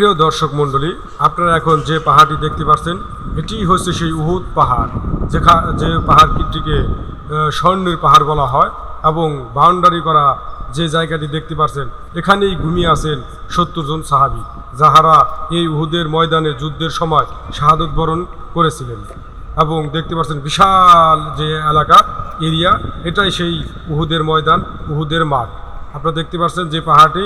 প্রিয় দর্শক মণ্ডলী, আপনারা এখন যে পাহাড়টি দেখতে পাচ্ছেন, এটি হচ্ছে সেই উহুদ পাহাড়, যেখা, যে পাহাড়টিকে স্বর্ণের পাহাড় বলা হয় এবং বাউন্ডারি করা যে জায়গাটি দেখতে পাচ্ছেন, এখানেই ঘুমিয়ে আছেন সত্তর জন সাহাবি, যাহারা এই উহুদের ময়দানে যুদ্ধের সময় শাহাদত বরণ করেছিলেন। এবং দেখতে পাচ্ছেন বিশাল যে এলাকা, এরিয়া, এটাই সেই উহুদের ময়দান, উহুদের মাঠ। আপনারা দেখতে পাচ্ছেন যে পাহাড়টি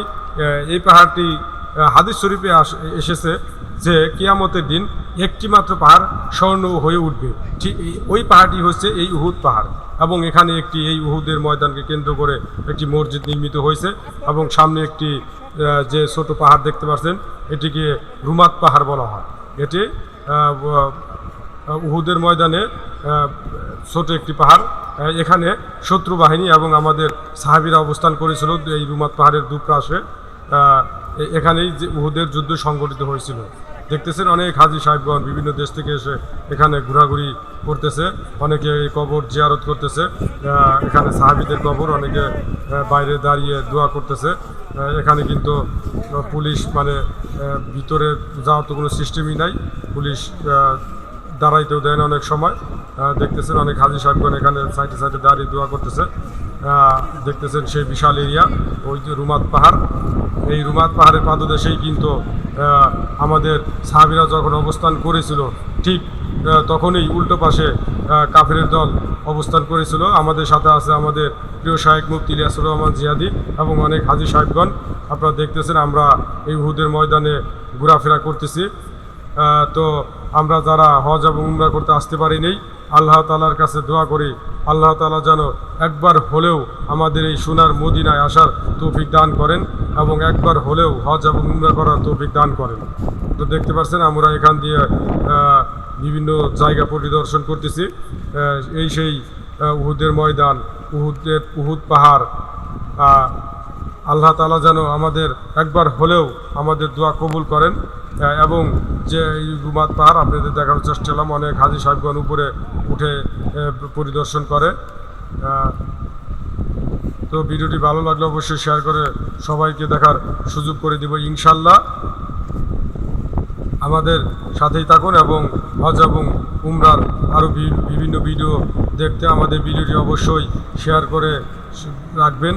এই পাহাড়টি হাদিস শরীফে এসেছে যে কিয়ামতের দিন একটি মাত্র পাহাড় স্বর্ণ হয়ে উঠবে। ঠিক ওই পাহাড়টি হচ্ছে এই উহুদ পাহাড় এবং এখানে একটি এই উহুদের ময়দানকে কেন্দ্র করে একটি মসজিদ নির্মিত হয়েছে এবং সামনে একটি যে ছোট পাহাড় দেখতে পাচ্ছেন, এটিকে রুমাত পাহাড় বলা হয়। এটি উহুদের ময়দানে ছোট একটি পাহাড় এখানে শত্রু বাহিনী এবং আমাদের সাহাবিরা অবস্থান করেছিল এই রুমাত পাহাড়ের এ- এখানেই যে উহুদের যুদ্ধ সংগঠিত হয়েছিল। দেখতেছেন অনেক হাজি সাহেবগণ বিভিন্ন দেশ থেকে এসে এখানে ঘোরাঘুরি করতেছে। অনেকে এই কবর জিয়ারত করতেছে। এখানে সাহাবিদের কবর, অনেকে বাইরে দাঁড়িয়ে দোয়া করতেছে। এখানে কিন্তু পুলিশ মানে ভিতরে যাওয়ার তো কোনো সিস্টেমই নাই। পুলিশ দাঁড়াইতেও দেয় না অনেক সময়। দেখতেছেন অনেক হাজি সাহেবগণ এখানে সাইডে সাইডে দাঁড়িয়ে দোয়া করতেছে। দেখতেছেন সেই বিশাল এরিয়া, ওই যে রুমাত পাহাড়। এই রুমাত পাহাড়ের পাদদেশেই কিন্তু আমাদের সাহাবিরা যখন অবস্থান করেছিল ঠিক তখনই উল্টো পাশে আহ, কাফেরের দল অবস্থান করেছিল। আমাদের সাথে আছে আমাদের প্রিয় শাহেক মুফতি ইলিয়াসুর রহমান জিয়াদি এবং অনেক হাজি সাহেবগণ। আপনারা দেখতেছেন আমরা এই উহুদের ময়দানে ঘোরাফেরা করতেছি। তো আমরা যারা হজ এবং উমরা করতে আসতে পারিনি আল্লাহ তালার কাছে দোয়া করি আল্লাহ তালা যেন একবার হলেও আমাদের এই সোনার মদিনায় আসার তৌফিক দান করেন। এবং একবার হলেও হজ এবং উমরা করার তৌফিক দান করেন। তো দেখতে পাচ্ছেন, আমরা এখান দিয়ে বিভিন্ন জায়গা পরিদর্শন করতেছি। এই সেই উহুদের ময়দান, উহুদের, উহুদ পাহাড়। আল্লাহ তালা যেন আমাদের একবার হলেও আমাদের দোয়া কবুল করেন। এবং যে এই রুমাত পাহাড়, আপনাদের দেখানোর চেষ্টা করলাম, অনেক হাজি সাহেবগণ উপরে উঠে পরিদর্শন করে। তো ভিডিওটি ভালো লাগলে অবশ্যই শেয়ার করে সবাইকে দেখার সুযোগ করে দিব ইনশাল্লাহ। আমাদের সাথেই থাকুন এবং হজ এবং উমরার আরও বিভিন্ন ভিডিও দেখতে আমাদের ভিডিওটি অবশ্যই শেয়ার করে রাখবেন।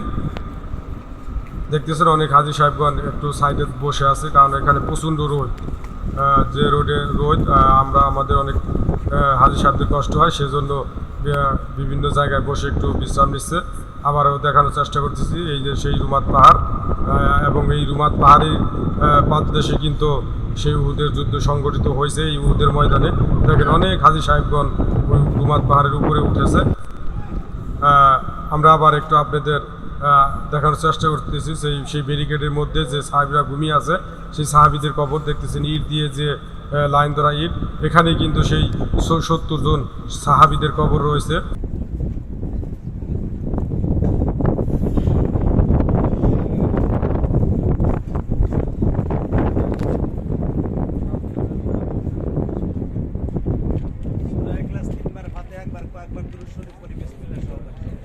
দেখতেছেন অনেক হাজি সাহেবগণ একটু সাইডে বসে আছে কারণ এখানে প্রচণ্ড রোদ। যে রোডে রোদ আমরা আমাদের অনেক আহ, হাজি সাহেবদের কষ্ট হয় সেজন্য বিভিন্ন জায়গায় বসে একটু বিশ্রাম নিচ্ছে। আবারও দেখানোর চেষ্টা করতেছি। এই যে সেই রুমাত পাহাড় এবং এই রুমাত পাহাড়ের পাদদেশে কিন্তু সেই উহুদের যুদ্ধ সংগঠিত হয়েছে। এই উহুদের ময়দানে দেখেন অনেক হাজি সাহেবগণ ওই রুমাত পাহাড়ের উপরে উঠেছে। আমরা আবার একটু আপনাদের দেখানোর চেষ্টা করতেছি। সেই সেই ব্যারিকেডের মধ্যে যে সাহাবিরা ঘুমিয়ে আছে, সেই সাহাবিদের কবর দেখতেছেন। ইট দিয়ে যে লাইন ধরা ইট, এখানে কিন্তু সেই সত্তর জন সাহাবিদের কবর রয়েছে। পরিবেশ